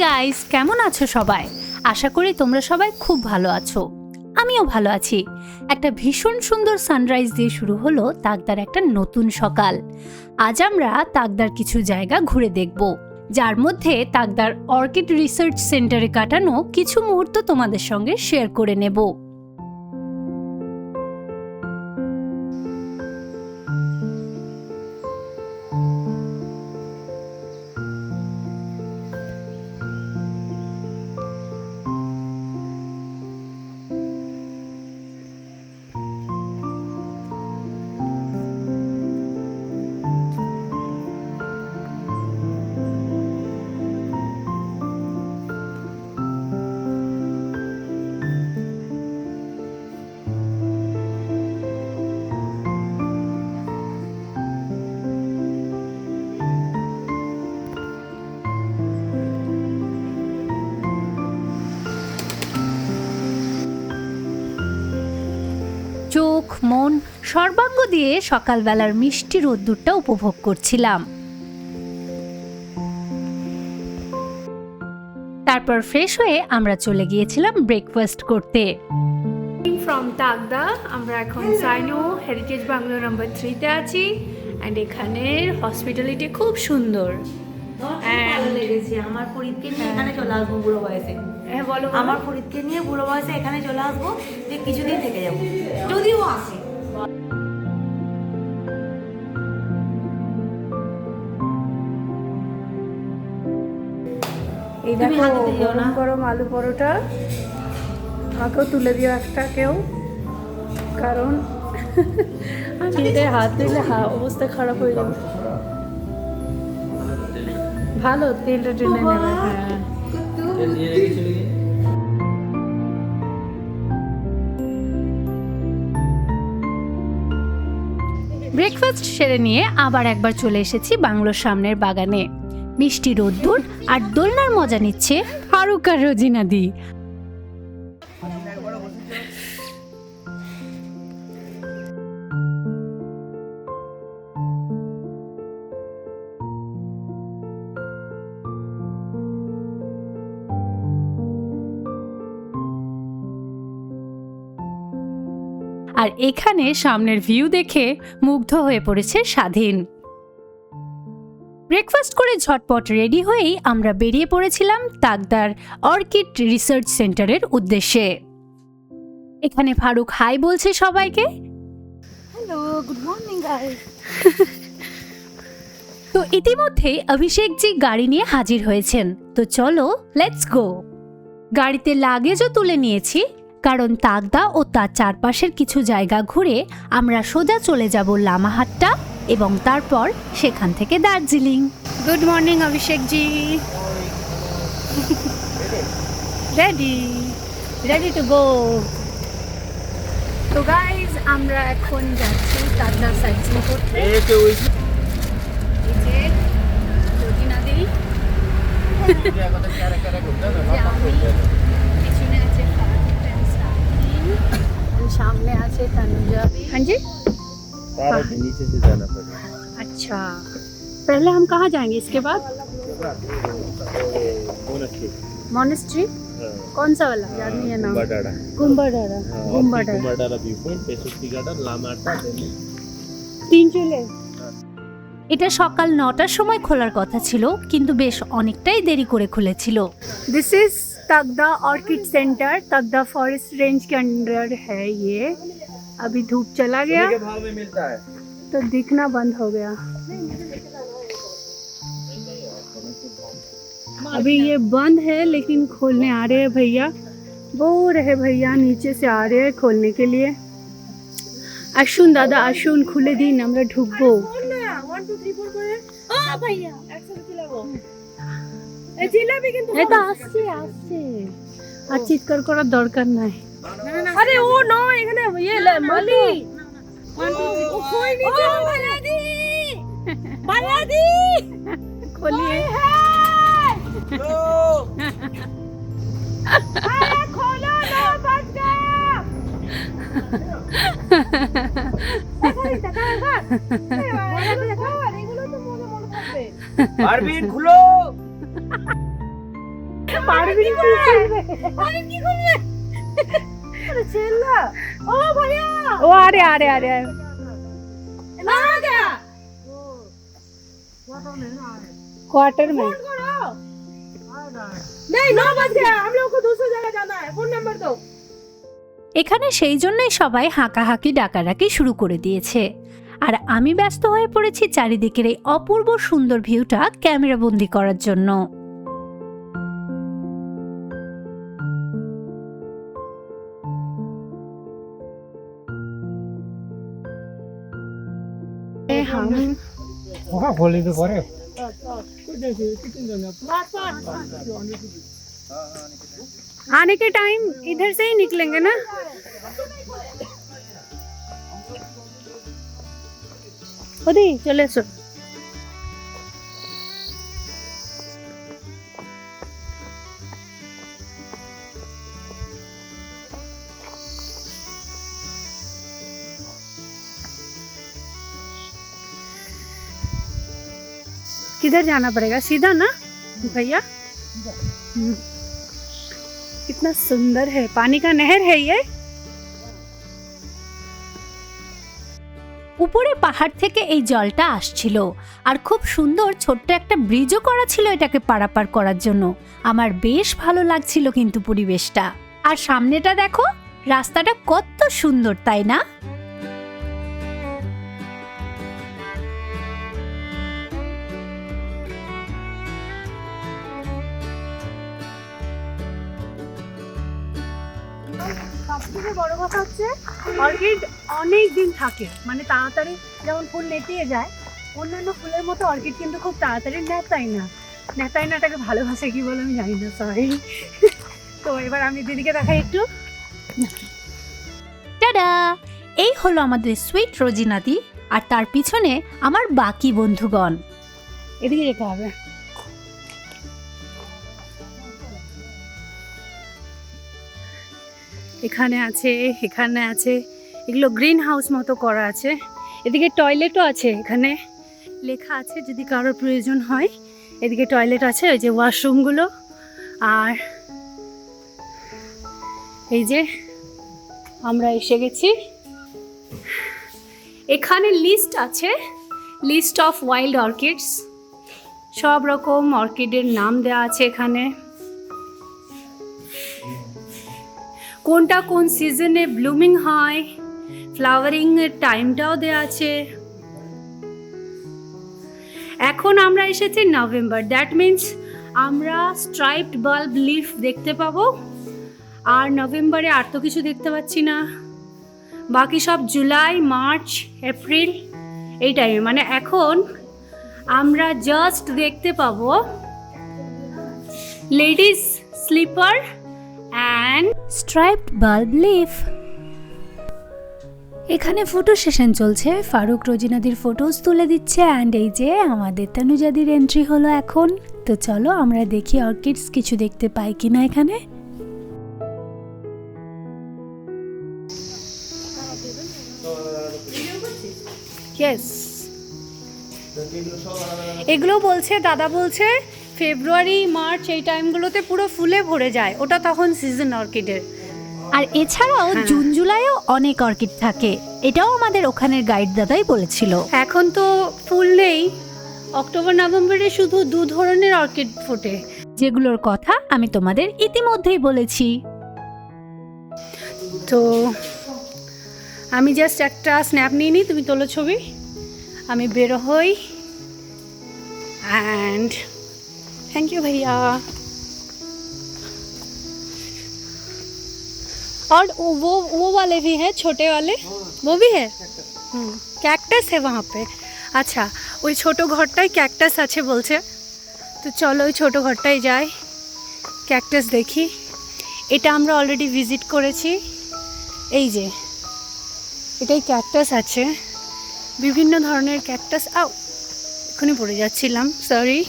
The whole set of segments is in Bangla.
গাইস কেমন আছো সবাই? আশা করি তোমরা সবাই খুব ভালো আছো। আমিও ভালো আছি। একটা ভীষণ সুন্দর সানরাইজ দিয়ে শুরু হলো তাকদার একটা নতুন সকাল। আজ আমরা তাকদার কিছু জায়গা ঘুরে দেখব। যার মধ্যে তাকদার অর্কিড রিসার্চ সেন্টারে কাটানো কিছু মুহূর্ত তোমাদের সঙ্গে শেয়ার করে নেব। মন সর্বাঙ্গ দিয়ে সকালবেলার মিষ্টি রোদ্দুরটা উপভোগ করছিলাম। তারপর ফ্রেশ হয়ে আমরা চলে গিয়েছিলাম ব্রেকফাস্ট করতে। ফ্রম তাগদা আমরা এখন সাইনো হেরিটেজ বাংলো নাম্বার থ্রিতে আছি অ্যান্ড এখানের হসপিটালিটি খুব সুন্দর। ভালো লেগেছে। আমার ফরিদকে নিয়ে এখানে চলে আসব বুড়ো বয়সে। হ্যাঁ বলো আমার ফরিদকে নিয়ে বুড়ো বয়সে এখানে চলে আসব যে কিছুদিন থেকে যাব। যদিও আসে। এই দেখো না। গরম গরম আলু পরোটা। আমাকেও তুলে দিও একটা কেউ। কারণ আমি হাত দিলে হা অবস্থা খারাপ হয়ে যাবে। ভালো তেলটা টেনে নেবে হ্যাঁ। ব্রেকফাস্ট সেরে নিয়ে আবার একবার চলে এসেছি বাংলোর সামনের বাগানে। মিষ্টি রোদ্দুর আর দোলনার মজা নিচ্ছে ফারুক আর রোজিনা আর এখানে সামনের ভিউ দেখে মুগ্ধ হয়ে পড়েছে স্বাধীন। ব্রেকফাস্ট করে ঝটপট রেডি হয়েই আমরা বেরিয়ে পড়েছিলাম তাকদার অর্কিড রিসার্চ সেন্টারের উদ্দেশ্যে। এখানে ফারুক হাই বলছে সবাইকে। হ্যালো গুড মর্নিং তো ইতিমধ্যেই অভিষেকজি গাড়ি নিয়ে হাজির হয়েছেন। তো চলো লেটস গো গাড়িতে লাগেজও তুলে নিয়েছি। কারণ তাগদা ও তার চারপাশের কিছু জায়গা ঘুরে আমরা সোজা চলে যাব লামাহাট্টা এবং তারপর সেখান থেকে Darjeeling. Good morning Abhishek ji ready ready to go তো গাইজ আমরা এখন যাচ্ছি তাজনা সাইট করতে। এই যে রোজিনা দি যে আমি পিছনে আছে ফারাহিত and সাকিন, and সামনে আছে তনুজা हाँ जी तारा के नीचे से जाना पड़ेगा अच्छा पहले हम कहाँ जाएंगे इसके बाद मोनास्ट्री मोनेस्ट्री कौन सा वाला याद नहीं है नाम बटाड़ा गुम्बाडारा गुम्बाडारा कुमारडाला व्यू पॉइंट पेसुस्ती गार्डन लामाटा तीन चूल्हे এটা সকাল নটার সময় খোলার কথা ছিল কিন্তু বেশ অনেকটাই দেরি করে খুলেছিল this is Tagda orchid centre Tagda forest range के अंडर है ये अभी धूप चला गया के भाव में मिलता है तो दिखना बंद हो गया अभी ये बंद है लेकिन खोलने आ रहे हैं भैया वो रहे भैया नीचे से आ रहे हैं खोलने के लिए আসুন দাদা আসুন খুলে দিন আমরা ঢুকবো এটা আসছে আসছে। আর চিৎকার করার দরকার নাই। আরে ও নয় এখানে ইয়ে মালি। খোলিয়ে খুলো। পারবি কি খুলবে আমি কি খুলবে अरे चेल्ला ओ भैया ओ आ रहे आ रहे आ रहे ना क्या क्वार्टर में नहीं नौ बज गया हम लोग को दूसरी जगह जाना है फोन नंबर दो এখানে সেই জন্যই সবাই হাঁকাহাঁকি ডাকাডাকি শুরু করে দিয়েছে আর আমি ব্যস্ত হয়ে পড়েছি চারিদিকের এই অপূর্ব সুন্দর ভিউটা ক্যামেরাবন্দি করার জন্য ওখানে খোলি তো পরে आने के टाइम इधर से ही निकलेंगे ना ওদি চলে এসো किधर जाना पड़ेगा सीधा ना भैया हम्म। कितना सुंदर है पानी का नहर है ये উপরে পাহাড় থেকে এই জলটা আসছিল আর খুব সুন্দর ছোট্ট একটা ব্রিজও করা ছিল এটাকে পারাপার করার জন্য আমার বেশ ভালো লাগছিল কিন্তু পরিবেশটা আর সামনেটা দেখো রাস্তাটা কত সুন্দর তাই না অর্কিড অনেক দিন থাকে। মানে তাড়াতাড়ি যেমন ফুল নেতিয়ে যায় অন্যান্য ফুলের মতো অর্কিড কিন্তু খুব তাড়াতাড়ি নেতাই না। নেতাই নাটাকে ভালোবাসে কি বলে আমি জানি না সরি তো এবার আমি দিদিকে দেখাই একটু। টাডা! এই হলো আমাদের সুইট রোজিনাদি আর তার পিছনে আমার বাকি বন্ধুগণ। এদিকে যেতে হবে। এখানে আছে এখানে আছে। এগুলো গ্রিন হাউস মতো করা আছে। এদিকে টয়লেটও আছে এখানে। লেখা আছে যদি কারোর প্রয়োজন হয়। এদিকে টয়লেট আছে, ওই যে ওয়াশরুমগুলো আর এই যে আমরা এসে গেছি। এখানে লিস্ট আছে। লিস্ট অফ ওয়াইল্ড অর্কিডস সব রকম অর্কিডের নাম দেওয়া আছে এখানে। কোনটা কোন সিজনে ব্লুমিং হয়? ফ্লাওয়ারিং এর টাইমটাও দেওয়া আছে। এখন আমরা এসেছি নভেম্বর। দ্যাট মিন্স আমরা স্ট্রাইপড বাল্ব লিফ দেখতে পাবো। আর নভেম্বরে আর তো কিছু দেখতে পাচ্ছি না। বাকি সব জুলাই, মার্চ, এপ্রিল এই টাইমে মানে এখন আমরা জাস্ট দেখতে পাবো ladies slipper and striped bulb leaf এখানে ফটো সেশন চলছে। ফারুক রোজিনাদির ফটোজ তুলে দিচ্ছে। অ্যান্ড এই যে আমাদের তনুজাদির এন্ট্রি হলো এখন। তো চলো আমরা দেখি অর্কিডস কিছু দেখতে পাই কিনা এখানে। ইয়েস এগুলো বলছে, দাদা বলছে। ফেব্রুয়ারি মার্চ এই টাইমগুলোতে পুরো ফুলে ভরে যায়। ওটা তখন সিজন অর্কিডের আর এছাড়াও হ্যাঁ। জুন জুলাইও অনেক অর্কিড থাকে। এটাও আমাদের ওখানের গাইড দাদাই বলেছিল। এখন তো ফুল নেই। অক্টোবর নভেম্বরে শুধু দু ধরনের অর্কিড ফোটে। যেগুলোর কথা আমি তোমাদের ইতিমধ্যেই বলেছি। তো আমি জাস্ট একটা স্ন্যাপ নিয়ে নিই তুমি তোলো ছবি। আমি বেরো হই। एंड थैंक यू भैया और वो वो वाले भी हैं छोटे वाले वो भी है ক্যাকটাস है वहाँ पे আচ্ছা ওই ছোট ঘরটায় ক্যাকটাস আছে বলছে তো চলো ওই ছোট ঘরটায় যাই ক্যাকটাস দেখি এটা আমরা অলরেডি ভিজিট করেছি এই যে এটাই ক্যাকটাস আছে বিভিন্ন ধরনের ক্যাকটাস আও এখনই পড়ে যাচ্ছিলাম সরি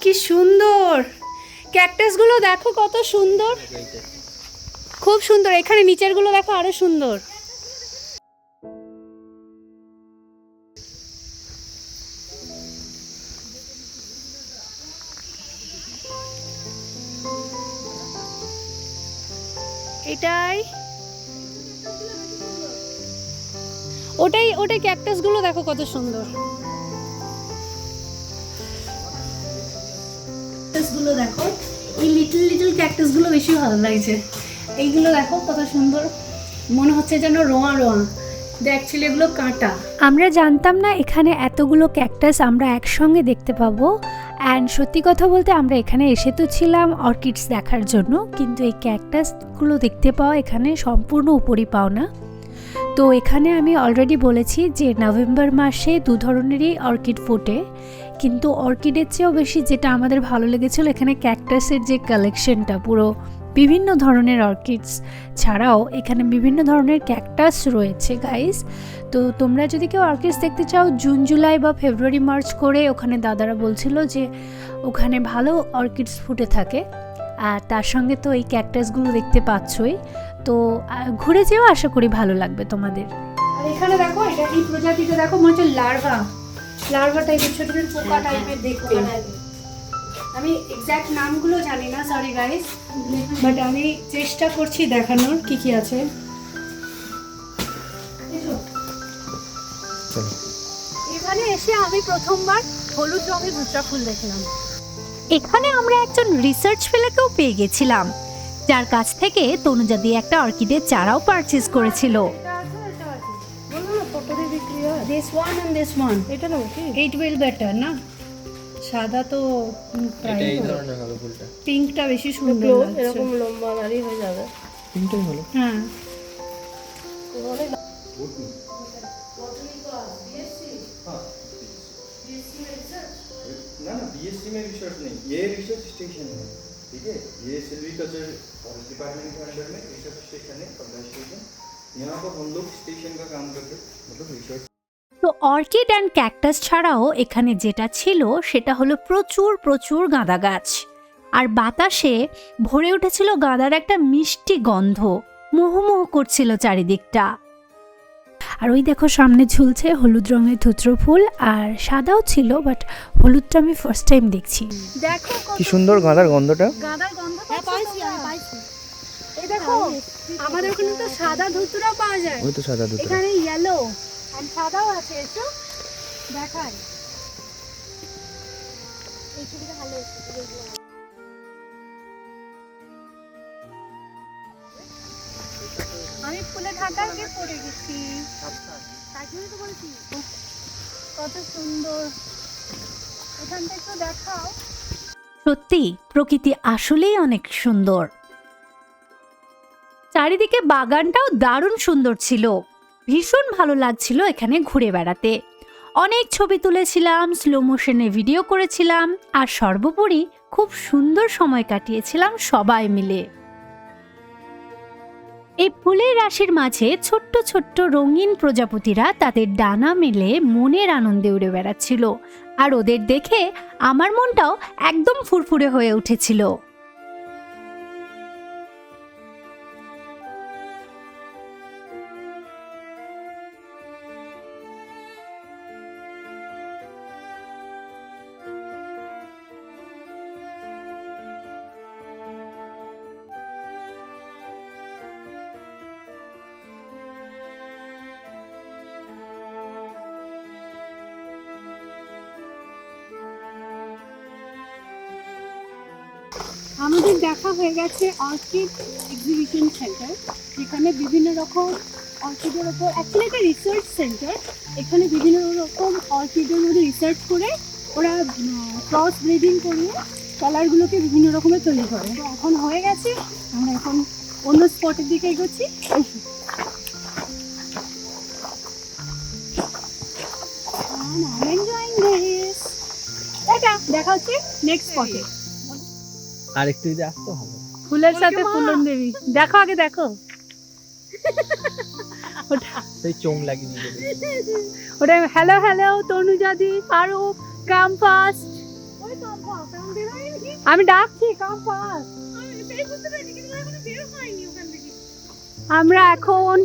কি সুন্দর। ক্যাকটাসগুলো দেখো কত সুন্দর। খুব সুন্দর। এখানে নিচেরগুলো দেখো আরও সুন্দর। এটাই। ওটাই ওটাই ক্যাকটাসগুলো দেখো কত সুন্দর। ক্যাকটাসগুলো দেখো। এই লিটল লিটল ক্যাকটাসগুলো বেশি ভালো লাগছে। এইগুলো দেখো, কত সুন্দর। মনে হচ্ছে যেন রোয়া রোয়া। এগুলো কাঁটা। আমরা জানতাম না এখানে এতগুলো ক্যাকটাস আমরা একসঙ্গে দেখতে পাবো। অ্যান্ড সত্যি কথা বলতে আমরা এখানে এসে তো ছিলাম অর্কিডস দেখার জন্য। কিন্তু এই ক্যাকটাসগুলো দেখতে পাওয়া এখানে সম্পূর্ণ উপরই পাও না। তো এখানে আমি অলরেডি বলেছি যে নভেম্বর মাসে দু ধরনেরই অর্কিড ফোটে। কিন্তু অর্কিডের চেয়েও বেশি যেটা আমাদের ভালো লেগেছিল এখানে ক্যাকটাসের যে কালেকশনটা পুরো বিভিন্ন ধরনের অর্কিডস ছাড়াও এখানে বিভিন্ন ধরনের ক্যাকটাস রয়েছে গাইস তো তোমরা যদি কেউ অর্কিডস দেখতে চাও, জুন, জুলাই বা ফেব্রুয়ারি, মার্চ করে ওখানে দাদারা বলছিল যে ওখানে ভালো অর্কিডস ফুটে থাকে। আর তার সঙ্গে তো এই ক্যাকটাসগুলো দেখতে পাচ্ছই। তো ঘুরে যেও, আশা করি ভালো লাগবে তোমাদের। এখানে দেখো, এটা এই প্রজাতিটা দেখো, মনে হচ্ছে লার্ভা লার্ভা টাইপের ছোট ছোট পোকা টাইপের দেখতে। আমি এক্স্যাক্ট নামগুলো জানি না সরি গাইস বাট আমি চেষ্টা করছি দেখানোর কি কি আছে। এখানে এসে আমি প্রথমবার হলুদ রঙের ভুট্টা ফুল দেখলাম। এখানে আমরা একজন রিসার্চ ফেলেকেও পেয়ে গেছিলাম যার কাছ থেকে তনুজা দিয়ে একটা অর্কিডের চারাও পারচেজ করেছিল। this one and this one এটা না এইট উইল বেটার না সাদা তো উম, প্রায় ধরনের হবে ফুলটা পিঙ্কটা বেশি সুন্দর লাগছে এরকম লম্বা দাঁড়িয়ে হয়ে যাবে তিনটাই হলো হ্যাঁ ना ना बीएससी में रिसर्च नहीं ये रिसर्च स्टेशन है ठीक है ये सिल्वीकल्चर फॉरेस्ट डिपार्टमेंट के अंडर में रिसर्च स्टेशन है पबला स्टेशन यहाँ पर हम लोग स्टेशन का काम करते मतलब रिसर्च তো অর্কিড অ্যান্ড ক্যাকটাস ছাড়াও এখানে যেটা ছিল সেটা হলো প্রচুর প্রচুর গাঁদা গাছ। আর বাতাসে ভরে উঠেছিল গাঁদার একটা মিষ্টি গন্ধ মোহমোহ করছিল চারিদিকটা। আর ওই দেখো সামনে ঝুলছে হলুদ রঙের ধুত্র ফুল আর সাদাও ছিল বাট হলুদটা আমি ফার্স্ট টাইম দেখছি। দেখো কি সুন্দর গাঁদার গন্ধটা। গাঁদার গন্ধ পাইছি এই দেখো আমাদের ওখানে তো সাদা ধুতুরা পাওয়া যায়। ওই তো সাদা দুটো এখানে ইয়েলো সাদাও আছে দেখাই। এই ছবিটা ভালো এসেছে আমি ফুলে ঢাকার কে পড়ে গেছি। তো বলছি কত সুন্দর। এখানটা একটু দেখাও। সত্যি, প্রকৃতি আসলেই অনেক সুন্দর। চারিদিকে বাগানটাও দারুণ সুন্দর ছিল। ভীষণ ভালো লাগছিল এখানে ঘুরে বেড়াতে। অনেক ছবি তুলেছিলাম স্লো মোশনে ভিডিও করেছিলাম, আর সর্বোপরি খুব সুন্দর সময় কাটিয়েছিলাম সবাই মিলে। এই ফুলের রাশির মাঝে ছোট্ট ছোট্ট রঙিন প্রজাপতিরা তাদের ডানা মেলে মনের আনন্দে উড়ে বেড়াচ্ছিল, আর ওদের দেখে আমার মনটাও একদম ফুরফুরে হয়ে উঠেছিল। আমাদের দেখা হয়ে গেছে অর্কিড এক্সিবিশন সেন্টার যেখানে বিভিন্ন রকম অর্কিডের ওপর অ্যাকচুয়ালি একটা রিসার্চ সেন্টার এখানে বিভিন্ন রকম অর্কিডের মধ্যে রিসার্চ করে ওরা ক্রস ব্রিডিং করিয়ে কালারগুলোকে বিভিন্ন রকমের তৈরি করে। এখন হয়ে গেছে, আমরা এখন অন্য স্পটের দিকে এগোচ্ছি। দেখা হচ্ছে নেক্সট স্পটে আর একটু যদি আসতে হবে। ফুলের সাথে ফুলন দেবী। দেখো আগে দেখো। সেই চোং লাগিয়ে ওটা হ্যালো হ্যালো তনুজাদি ফারুক কাম ফাস্ট আমি ডাকছি কাম পাস আমরা এখন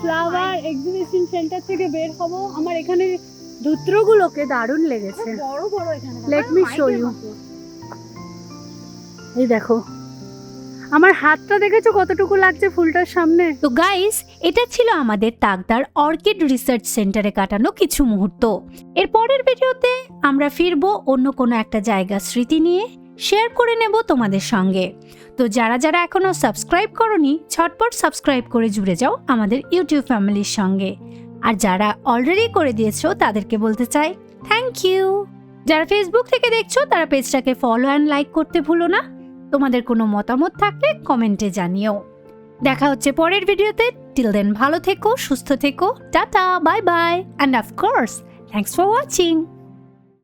ফ্লাওয়ার এক্সিবিশন সেন্টার থেকে বের হব। আমার এখানে ধুত্রগুলোকে দারুণ লেগেছে। বড় বড় এখানে। Let me show you. এই দেখো। আমার হাতটা দেখেছ কতটুকু লাগছে ফুলটার সামনে? তো গাইস এটা ছিল আমাদের তাকদার অর্কিড রিসার্চ সেন্টারে কাটানো কিছু মুহূর্ত। এর পরের ভিডিওতে আমরা ফিরবো অন্য কোনো একটা জায়গা স্মৃতি নিয়ে শেয়ার করে নেব তোমাদের সঙ্গে। তো যারা যারা এখনও সাবস্ক্রাইব করনি ছটপট সাবস্ক্রাইব করে জুড়ে যাও আমাদের ইউটিউব ফ্যামিলির সঙ্গে। আর যারা অলরেডি করে দিয়েছ, তাদেরকে বলতে চাই থ্যাংক ইউ যারা ফেসবুক থেকে দেখছ, তারা পেজটাকে ফলো অ্যান্ড লাইক করতে ভুলো না। তোমাদের কোনো মতামত থাকলে কমেন্টে জানিও। দেখা হচ্ছে পরের ভিডিওতে। টিল দেন ভালো থেকো, সুস্থ থেকো। Tata bye bye and of course thanks for watching